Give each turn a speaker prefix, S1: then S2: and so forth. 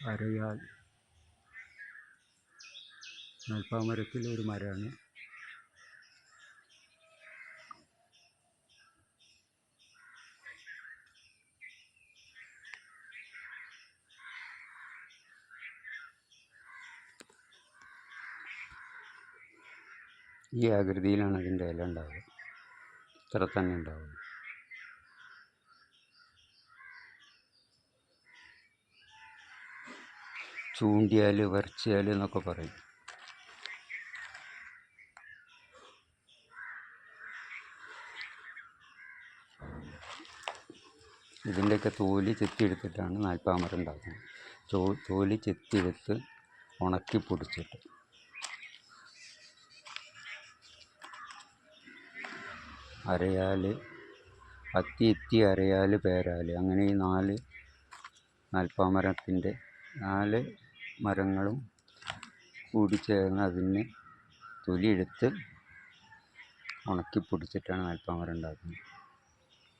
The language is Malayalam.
S1: അരയാൽ. നൽപ്പാമരത്തിലെ ഒരു മരമാണ്. ഈ ആകൃതിയിലാണ് അതിന്റെ ഇല ഉണ്ടാവുക. ഇത്ര തന്നെ ഉണ്ടാവുക ചൂണ്ടിയാൽ വരച്ചാൽ എന്നൊക്കെ പറയും. ഇതിന്റെയൊക്കെ തോലി ചെത്തിയെടുത്തിട്ടാണ് നാൽപ്പാമരം ഉണ്ടാക്കുന്നത്. ചോ തോലി ചെത്തിയെടുത്ത് ഉണക്കി പൊടിച്ചിട്ട്. അരയാൽ അത്തി എത്തി അരയാൽ പേരാൽ അങ്ങനെ ഈ നാല് നാൽപ്പാമരത്തിന്റെ നാല് മരങ്ങളും കൂടിച്ചേർന്ന് അതിന് തൊലിയെടുത്ത് ഉണക്കി പൊടിച്ചിട്ടാണ് നാൽപ്പാമരം ഉണ്ടാക്കുന്നത്.